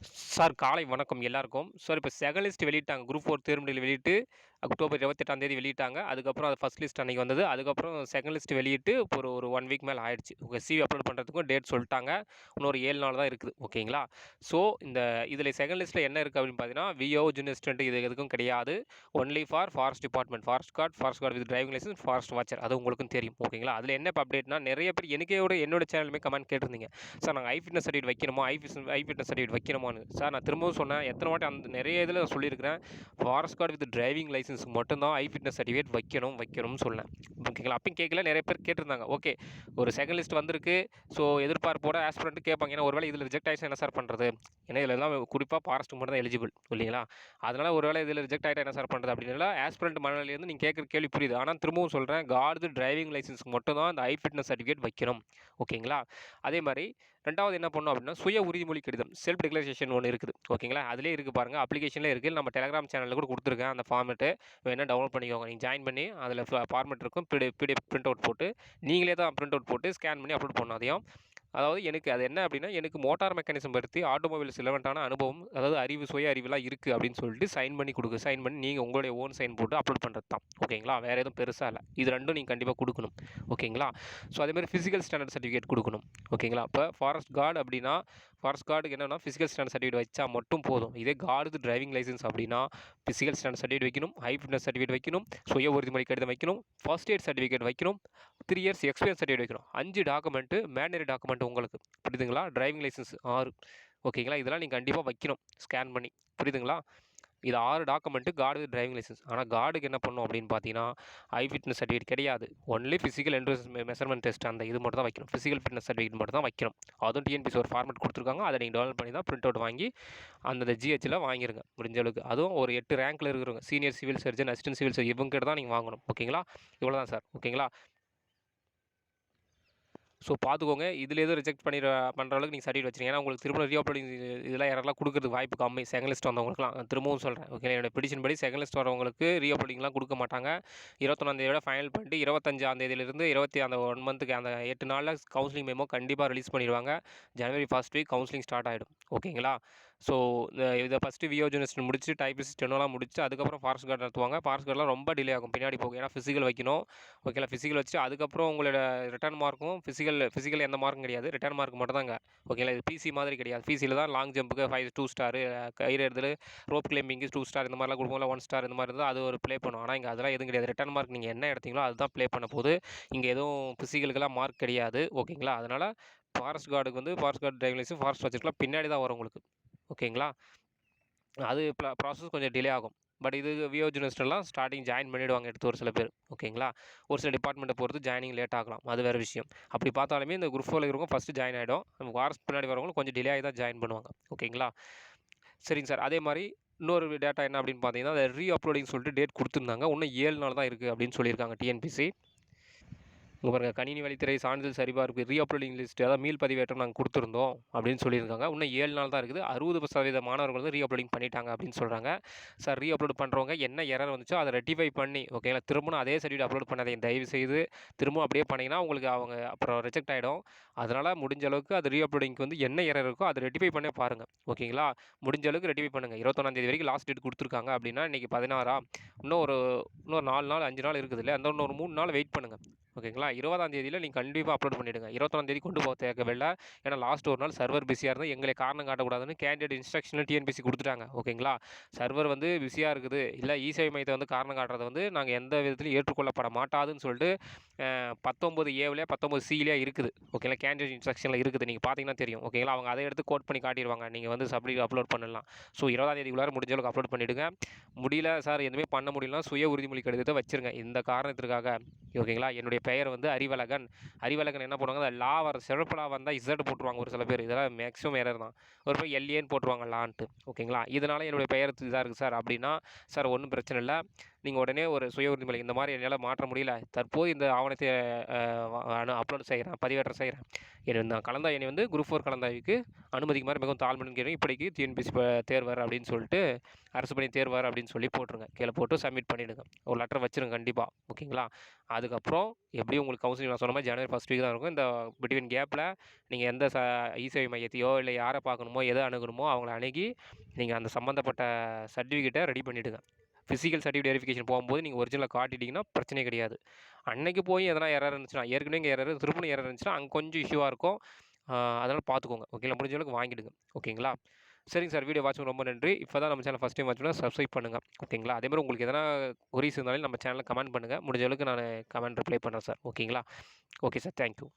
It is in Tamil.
சார் காலை வணக்கம் எல்லாருக்கும். சார் இப்போ செகலிஸ்ட் வெளியிட்டாங்க. குரூப் ஃபோர் தேர்வு வெளியிட்டு அக்டோபர் இருபத்தெட்டாம் தேதி வெளியிட்டாங்க. அதுக்கப்புறம் அது ஃபஸ்ட் லிஸ்ட் அன்றைக்கி வந்தது. அதுக்கப்புறம் செகண்ட் லிஸ்ட் வெளியிட்டு இப்போ ஒரு ஒரு ஒன் வீக் மேலே ஆயிடுச்சு. உங்கள் சிவி அப்லோட் பண்ணுறதுக்கும் டேட் சொல்லிட்டாங்க. இன்னொரு ஏழு நாள் தான் இருக்குது. ஓகேங்களா ஸோ இந்த இதில் செகண்ட் லிஸ்ட்டில் என்ன இருக்குது அப்படின்னு பார்த்தீங்கன்னா விஓ ஜூனியர் ஸ்டூடெண்ட் இது எதுக்கும் கிடையாது. Only for forest department forest guard forest guard with driving licence forest watcher அது உங்களுக்கும் தெரியும். ஓகேங்களா அதில் என்ன இப்போ அப்டேட்னா நிறைய பேர் எனக்கே விட என்னோட சேனலுமே கமெண்ட் கேட்டிருந்தீங்க. சார் நாங்கள் ஐ ஃபிட்னஸ் சர்டிஃபிகேட் வைக்கணுமா? Eye fitness eye fitness certificate வைக்கணுமான்னு. Sir நான் திரும்பவும் சொன்னேன். எத்தனை வாட்டி அந்த நிறைய இதில் சொல்லியிருக்கிறேன். ஃபாரஸ்ட் கார்டு வித் டிரைவிங் லைசன்ஸுக்கு மட்டும்தான் ஐ ஃபிட்னஸ் சர்டிஃபிகேட் வைக்கணும் வைக்கணும்னு சொன்னேன். ஓகேங்களா அப்பயும் கேட்கல நிறைய பேர் கேட்டிருந்தாங்க. ஓகே ஒரு செகண்ட் லிஸ்ட் வந்திருக்கு. ஸோ எதிர்பார்ப்போட ஆஸ்பிரண்ட் கேட்பாங்க. ஏன்னா ஒருவேளை இதில் ரிஜெக்ட் ஆயிடுச்சு என்ன சார் பண்ணுறது ஏன்னா இதில் தான் குறிப்பாக ஃபாரஸ்ட் மட்டும் தான் எலிஜிபிள் இல்லைங்களா? அதனால் ஒருவேளை இதில் ரிஜெக்ட் ஆகிட்டா என்ன சார் பண்ணுறது அப்படின்னா ஆஸ்பிரண்ட் மனநிலையிலேருந்து நீங்கள் கேட்குற கேள்வி புரியுது. ஆனால் திரும்பவும் சொல்கிறேன் கார்டு டிரைவிங் லைசன்ஸ்க்கு மட்டும் தான் அந்த ஐ ஃபிட்னஸ் சர்டிஃபிகேட் வைக்கணும் ஓகேங்களா அதே மாதிரி ரெண்டாவது என்ன பண்ணணும் அப்படின்னா சுய உறுதிமொழி கடிதம் செல்ஃப் டிக்ளரேஷன் ஒன்று இருக்குது. ஓகேங்களா? அதிலே இருக்குது பாருங்கள் அப்ளிகேஷனில் இருக்குது நம்ம டெலிகிராம் சேனலில் கூட கொடுத்துருக்கேன். அந்த ஃபார்மெட்டு வேணால் டவுன்லோட் பண்ணிக்கோங்க. நீங்கள் ஜாயின் பண்ணி அதில் ஃபார்மெட் இருக்கும். பிடி பிடிஎஃப் பிரிண்ட் அவுட் போட்டு நீங்களே தான் பிரிண்ட் அவுட் போட்டு ஸ்கேன் பண்ணி அப்லோட் பண்ணணும். அதையும் அதாவது எனக்கு அது என்ன அப்படின்னா எனக்கு மோட்டார் மெக்கானிசம் பற்றி ஆட்டோமொபைல்ஸ் சிலவெண்டான அனுபவம் அதாவது அறிவு சுய அறிவுலாம் இருக்குது அப்படின்னு சொல்லிட்டு சைன் பண்ணி கொடுக்கு. சைன் பண்ணி நீங்கள் உங்களுடைய ஓன் சைன் போட்டு அப்லோட் பண்ணுறது தான் ஓகேங்களா? வேறு எதுவும் பெருசாக இல்லை. இது ரெண்டும் நீங்கள் கண்டிப்பாக கொடுக்கணும். ஓகேங்களா? ஸோ அதேமாதிரி ஃபிசிக்கல் ஸ்டாண்டர்ட் சர்டிஃபிகேட் கொடுக்கணும். ஓகேங்களா? இப்போ ஃபாரஸ்ட் கார்டு அப்படின்னா ஃபாரஸ்ட் கார்டுக்கு என்னென்னா ஃபிசிக்கல் ஸ்டாண்ட் சர்டிஃபிகேட் வச்சா மட்டும் போதும். இதே கார்டு டிரைவிங் லைசன்ஸ் அப்படின்னா ஃபிசிக்கல் ஸ்டாண்டர்ட் சர்டிஃபிகேட் வைக்கணும் ஹை ஃபிட்னஸ் சர்டிஃபிகேட் வைக்கணும் சுய உறுதிமொழி கடிதம் வைக்கணும் ஃபர்ஸ்ட் எய்ட் சர்டிஃபிகேட் வைக்கணும் த்ரீ இயர்ஸ் எக்ஸ்பீரியன்ஸ் சர்டிஃபிகேட் வைக்கணும். அஞ்சு டாக்குமெண்ட்டு மேனரி டாக்குமெண்ட் உங்களுக்கு. புரியுதுங்களா? டிரைவிங் லைசன்ஸ் ஆறு. ஓகேங்களா இதெல்லாம் நீங்கள் கண்டிப்பாக வைக்கணும். ஸ்கேன் பண்ணி. புரியுதுங்களா? இது ஆறு டாக்குமெண்ட்டு கார்டு டிரைவிங் லைசன்ஸ் ஆனால் கார்டுக்கு என்ன பண்ணும் அப்படின்னு பார்த்தீங்கன்னா ஐ ஃபிட்னஸ் சர்டிஃபிகேட் கிடையாது. Only physical entrance measurement test அந்த இது மட்டும் தான் வைக்கணும். ஃபிசிக்கல் ஃபிட்னஸ் சர்டிஃபிகேட் மட்டும் தான் வைக்கணும். அதுவும் டிஎன்பிசி ஒரு ஃபார்மெட் கொடுத்துருக்காங்க. அதை நீங்கள் டெவலப் பண்ணி தான் பிரிண்ட் அவுட் வாங்கி அந்த ஜிஹெச்சில் வாங்கிருங்க. முடிஞ்ச அளவுக்கு. அதுவும் ஒரு எட்டு ரேங்க்கில் இருக்கிறவங்க. Senior civil surgeon assistant civil surgeon இவங்க தான் நீங்கள் வாங்கணும். ஓகேங்களா? இவ்வளோ தான் சார் ஓகேங்களா? ஸோ பார்த்துக்கோங்க இதில் எதுவும் ரிஜெக்ட் பண்ணி பண்ணுற அளவுக்கு நீங்கள் சர்டிஃபிகேட் வச்சுருங்க ஏன்னா உங்களுக்கு திரும்ப ரீஅப்லோடிங் இதெல்லாம் யாரெல்லாம் கொடுக்குறது வாய்ப்பு கம்மி. செகண்ட் லிஸ்ட் வந்தவங்களுக்குலாம் நான் திரும்பவும் சொல்கிறேன் ஓகே என்னோட பிடிஷன் படி செகண்ட் லிஸ்ட் வரவங்களுக்கு ரீஅப்லோடிங்லாம் கொடுக்க மாட்டாங்க. இருபத்தொன்னாந்தேதியோட ஃபைனல் பண்ணிட்டு இருபத்தஞ்சாந்தேதியிலிருந்து இருபத்தி அந்த ஒன் மந்த்துக்கு அந்த எட்டு நாளில் கவுன்சிலிங் மேமோ கண்டிப்பாக ரிலீஸ் பண்ணிடுவாங்க. January first week counselling start ஆகிடும் ஓகேங்களா ஸோ இதை ஃபஸ்ட்டு வியோ ஜூனியர்ஸ்ட் முடிச்சு டைபிஸ்ட் டெனோலாம் முடிச்சு அதுக்கப்புறம் ஃபாரஸ்ட் கார்டு நடத்துவாங்க. ஃபாரஸ்ட் கார்டெலாம் ரொம்ப டிலே ஆகும். பின்னாடி போகும் ஏன்னா ஃபிசிக்கல் வைக்கணும். ஓகேங்களா ஃபிசிக்கல் வச்சு அதுக்கப்புறம் உங்களோட ரிட்டர்ன் மார்க்கும் ஃபிசிக்கல் ஃபிசிக்கல் எந்த மார்க்கும் கிடையாது. ரிட்டர்ன் மார்க் மட்டும் தாங்க ஓகேங்களா இது பிசி மாதிரி கிடையாது. பிசியில் தான் லாங் ஜம்புக்கு ஃபைவ் டூ ஸ்டார் கயிறு எடுத்து ரோப் கிளைம்பிங்கு டூ ஸ்டார் இந்த மாதிரிலாம் கொடுப்போம்ல ஒன் ஸ்டார் இந்த மாதிரி இருந்தால் அது ஒரு ப்ளே பண்ணும். ஆனால் இங்கே அதெல்லாம் எதுவும் கிடையாது. ரிட்டர்ன் மார்க் நீங்கள் என்ன எடுத்தீங்களோ அதுதான் ப்ளே பண்ண போது இங்கே எதுவும் ஃபிசிக்கலுக்கெல்லாம் மார்க் கிடையாது. ஓகேங்களா அதனால் ஃபாரஸ்ட் கார்டுக்கு வந்து forest guard driving licence forest வச்சுருக்கலாம் பின்னாடி தான் வரும் உங்களுக்கு. ஓகேங்களா? அது ப்ராசஸ் கொஞ்சம் டிலே ஆகும். பட் இது வியோ யூனிவர்சிட்டிலாம் ஸ்டார்டிங் ஜாயின் பண்ணிவிடுவாங்க எடுத்து ஒரு சில பேர். ஓகேங்களா? ஒரு சில டிபார்ட்மெண்ட்டை பொறுத்து ஜாயினிங் லேட் ஆகலாம். அது வேறு விஷயம். அப்படி பார்த்தாலுமே இந்த குரூப் ஃபோரில் இருக்கிறவங்க ஃபஸ்ட்டு ஜாயின் ஆகிடும் நம்ம வாரஸ் பின்னாடி வரவங்களும் கொஞ்சம் டிலே ஆகி தான் ஜாயின் பண்ணுவாங்க. ஓகேங்களா? சரிங்க சார். அதே மாதிரி இன்னொரு டேட்டா என்ன அப்படின்னு பார்த்தீங்கன்னா அதை ரீ அப்லோடிங் சொல்லிட்டு டேட் கொடுத்துருந்தாங்க. இன்னும் ஏழு நாள் தான் இருக்குது அப்படின்னு சொல்லியிருக்காங்க டிஎன்பிசி இங்கே பாருங்கள் கணினி வழித்துறை சான்றிதழ் சரிபார்ப்பு ரீஅப்லோடிங் லிஸ்ட் அதாவது மீள் பதிவேற்றம் நாங்கள் கொடுத்துருந்தோம் அப்படின்னு சொல்லியிருக்காங்க. இன்னும் ஏழு நாள் தான் இருக்குது. அறுபது சதவீத மாணவர்கள் வந்து ரீஅப்லோடிங் பண்ணிட்டாங்க அப்படின்னு சொல்கிறாங்க சார் ரீஅப்லோட் பண்ணுறவங்க என்ன எரர் வந்துச்சோ அதை ரெட்டிஃபை பண்ணி ஓகேங்களா திரும்பவும் அதே சர்டிஃபிகேட் அப்லோட் பண்ணாதீங்க. தயவு செய்து திரும்பவும் அப்படியே பண்ணிங்கன்னா உங்களுக்கு அவங்க அப்புறம் ரிஜெக்ட் ஆகிடும் அதனால் முடிஞ்ச அளவுக்கு அது ரீஅப்லோடிங்க்கு வந்து என்ன எரர் இருக்கோ அதை ரெட்டிஃபை பண்ணி பாருங்கள் ஓகேங்களா முடிஞ்ச அளவுக்கு ரெட்டிஃபை பண்ணுங்கள் இருபத்தொன்னாந்தேதி வரைக்கும் லாஸ்ட் டேட் கொடுத்துருக்காங்க அப்படின்னா இன்றைக்கி பதினாறா? இன்னும் ஒரு இன்னொரு நாலு நாள் அஞ்சு நாள் இருக்குது இல்லை அந்த இன்னொரு மூணு நாள் வெயிட் பண்ணுங்கள் ஓகேங்களா? இருபதாம் தேதியில் நீங்கள் கண்டிப்பாக அப்லோட் பண்ணிவிடுங்க இருபத்தொன்னாம் தேதி கொண்டு போக தேவையில்லை ஏன்னா லாஸ்ட் ஒரு நாள் சர்வர் பிஸியாக இருந்தால் எங்களை காரணம் காட்டக்கூடாதுன்னு கேண்டிடேட் இன்ஸ்ட்ரக்ஷனில் டிஎன்பிசி கொடுத்துட்டாங்க. ஓகேங்களா? சர்வர் வந்து பிஸியாக இருக்குது. இல்லை இசேவை மையத்தை வந்து காரணம் காட்டுறது வந்து நாங்கள் எந்த விதத்திலையும் ஏற்றுக்கொள்ளப்பட மாட்டாதுன்னு சொல்லிட்டு பத்தொம்பது ஏவிலே பத்தொம்பது சியிலே இருக்குது. ஓகேங்களா? கேண்டிடேட் இன்ஸ்ட்ரக்ஷனில் இருக்குது. நீங்கள் பார்த்தீங்கன்னா தெரியும். ஓகேங்களா? அவங்க அதை எடுத்து கோட் பண்ணி காட்டிடுவாங்க. நீங்கள் வந்து சப்ளி அப்லோட் பண்ணலாம். ஸோ இருபதாம் தேதிக்குள்ளார முடிஞ்ச அளவுக்கு அப்லோட் பண்ணிவிடுங்க முடியல சார் எதுவுமே பண்ண முடியலன்னா சுய உறுதிமொழி கடிதத்தை வச்சுருங்க. இந்த காரணத்திற்காக. ஓகேங்களா? என்னுடைய பெயர் வந்து அறிவழகன். அறிவழகன் என்ன பண்ணுவாங்க? அந்த லா வர சிறப்புலா வந்தால் இசட் போட்டுருவாங்க ஒரு சில பேர். இதெல்லாம் மேக்ஸிமம் எரர் தான். ஒரு பேர் எல்ஏன்னு போட்டுருவாங்க லான்ட்டு. ஓகேங்களா? இதனால் என்னுடைய பெயர் இதாக இருக்குது சார். அப்படின்னா சார் ஒன்றும் பிரச்சனை இல்லை. நீங்கள் உடனே ஒரு சுய உறுதிமொழி இந்த மாதிரி என்னால் மாற்ற முடியல. தற்போது இந்த ஆவணத்தை அப்லோட் செய்கிறேன் பதிவேற்றம் செய்கிறேன் என்னை நான் கலந்தாய் என்னை வந்து குரூப் ஃபோர் கலந்தாய்வுக்கு அனுமதிக்குமாறு மிகவும் தாழ்மையுடன் கேட்குறேன் இப்படிக்கு டிஎன்பிசி தேர்வார் அப்படின்னு சொல்லிட்டு அரசு பணி தேர்வார் அப்படின்னு சொல்லி போட்டுருங்க. கீழே போட்டு சப்மிட் பண்ணிவிடுங்க ஒரு லெட்டர் வச்சுருங்க கண்டிப்பாக ஓகேங்களா? அதுக்கப்புறம் எப்படியும் உங்களுக்கு கவுன்சிலிங் நான் சொன்ன மாதிரி ஜனவரி ஃபஸ்ட் வீக் தான் இருக்கும். இந்த பிட்வீன் கேப்பில் நீங்கள் எந்த ச இசேவை மையத்தையோ இல்லை யாரை பார்க்கணுமோ எதை அணுகணுமோ அவங்கள அணுகி நீங்கள் அந்த சம்மந்தப்பட்ட சர்டிஃபிகேட்டை ரெடி பண்ணிவிடுங்க ஃபிசிக்கல் சர்டிஃபிகேட் வெரிஃபிகேஷன் போகும்போது நீங்கள் ஒரிஜினலாக காட்டிட்டீங்கன்னா பிரச்சனை கிடையாது. அன்னைக்கு போய் எதனா எரர் இருந்துச்சுன்னா ஏற்கனவே இங்கே எரர் திருப்பணம் எரர் இருந்துச்சுன்னா அங்கே கொஞ்சம் இஷ்யூவாக இருக்கும். அதனால் பார்த்துக்கோங்க ஓகேங்களா முடிஞ்ச அளவுக்கு வாங்கிடுங்க. ஓகேங்களா சரிங்க சார் வீடியோ வாட்சிங் ரொம்ப நன்றி. இப்போ தான் நம்ம சேனல் ஃபஸ்ட் டைம் வாட்சிங்னா சப்ஸ்கிரைப் பண்ணுங்கள் ஓகேங்களா அதே மாதிரி உங்களுக்கு எதனா குறிஸ் இருந்தாலும் நம்ம சேனலில் கமெண்ட் பண்ணுங்கள் முடிஞ்ச அளவுக்கு நான் கமெண்ட் ரிப்ளை பண்ணுறேன் சார் ஓகேங்களா ஓகே சார் தேங்க்யூ